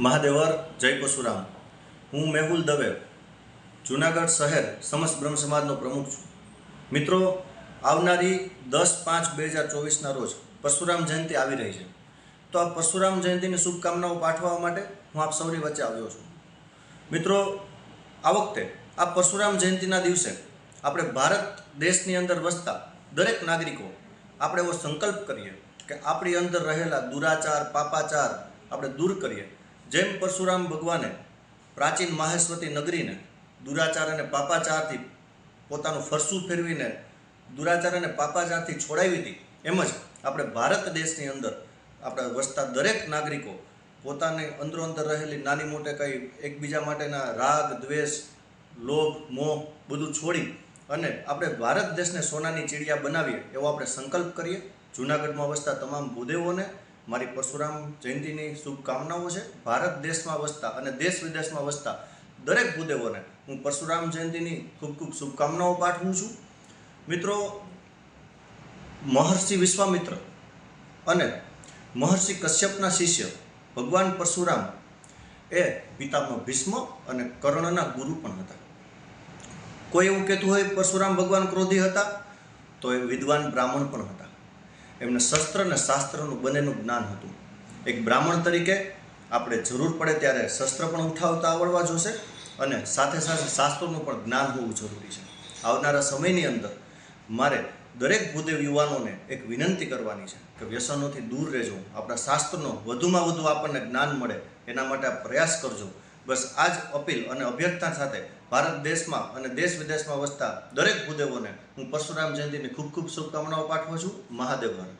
મહાદેવર, જય પરશુરામ. હું મેહુલ દવે જુનાગઢ શહેર, સમસ્ત બ્રહ્મ સમાજનો પ્રમુખ છું. મિત્રો, આવનારી દસ પાંચ બે હજાર ચોવીસના રોજ પરશુરામ જયંતિ આવી રહી છે. તો આ પરશુરામ જયંતિની શુભકામનાઓ પાઠવવા માટે હું આપ સૌની વચ્ચે આવ્યો છું. મિત્રો, આ વખતે, આ પરશુરામ જયંતિના દિવસે આપણે ભારત દેશની અંદર વસતા દરેક નાગરિકો આપણે એવો સંકલ્પ કરીએ કે આપણી અંદર રહેલા દુરાચાર, પાપાચાર આપણે દૂર કરીએ. જેમ પરશુરામ ભગવાને પ્રાચીન માહેશ્વતી નગરીને દુરાચાર અને પાપાચારથી પોતાનું ફરસું ફેરવીને દુરાચાર અને પાપાચારથી છોડાવી હતી, એમ જ આપણે ભારત દેશની અંદર આપણે વસતા દરેક નાગરિકો પોતાને અંદરો અંદર રહેલી નાની મોટે કંઈ એકબીજા માટેના રાગ, દ્વેષ, લોભ, મોહ બધું છોડી અને આપણે ભારત દેશને સોનાની ચીડિયા બનાવીએ એવો આપણે સંકલ્પ કરીએ. જૂનાગઢમાં વસતા તમામ ભૂદેવોને મારી પરશુરામ જયંતિની શુભકામનાઓ છે. ભારત દેશમાં વસતા અને દેશ વિદેશમાં વસતા દરેક ભૂદેવોને હું પરશુરામ જયંતિની ખૂબ ખૂબ શુભકામનાઓ પાઠવું છું. મિત્રો, મહર્ષિ વિશ્વામિત્ર અને મહર્ષિ કશ્યપના શિષ્ય ભગવાન પરશુરામ એ પિતામાં ભીષ્મ અને કર્ણના ગુરુ પણ હતા. કોઈ એવું કહેતું હોય, પરશુરામ ભગવાન ક્રોધી હતા, તો એ વિદ્વાન બ્રાહ્મણ પણ હતા. એમને શસ્ત્ર અને શાસ્ત્રનું બંનેનું જ્ઞાન હતું. એક બ્રાહ્મણ તરીકે આપણે જરૂર પડે ત્યારે શસ્ત્ર પણ ઉઠાવતા આવડવા જોશે અને સાથે સાથે શાસ્ત્રોનું પણ જ્ઞાન હોવું જરૂરી છે. આવનારા સમયની અંદર મારે દરેક ભૂદેવ યુવાનોને એક વિનંતી કરવાની છે કે વ્યસનોથી દૂર રહેજો. આપણા શાસ્ત્રનો વધુમાં વધુ આપણને જ્ઞાન મળે એના માટે પ્રયાસ કરજો. બસ આ જ અપીલ અને અભ્યર્થના સાથે ભારત દેશમાં અને દેશ વિદેશમાં વસતા દરેક ભૂદેવોને હું પરશુરામ જયંતિની ખૂબ ખૂબ શુભકામનાઓ પાઠવું છું. મહાદેવ હર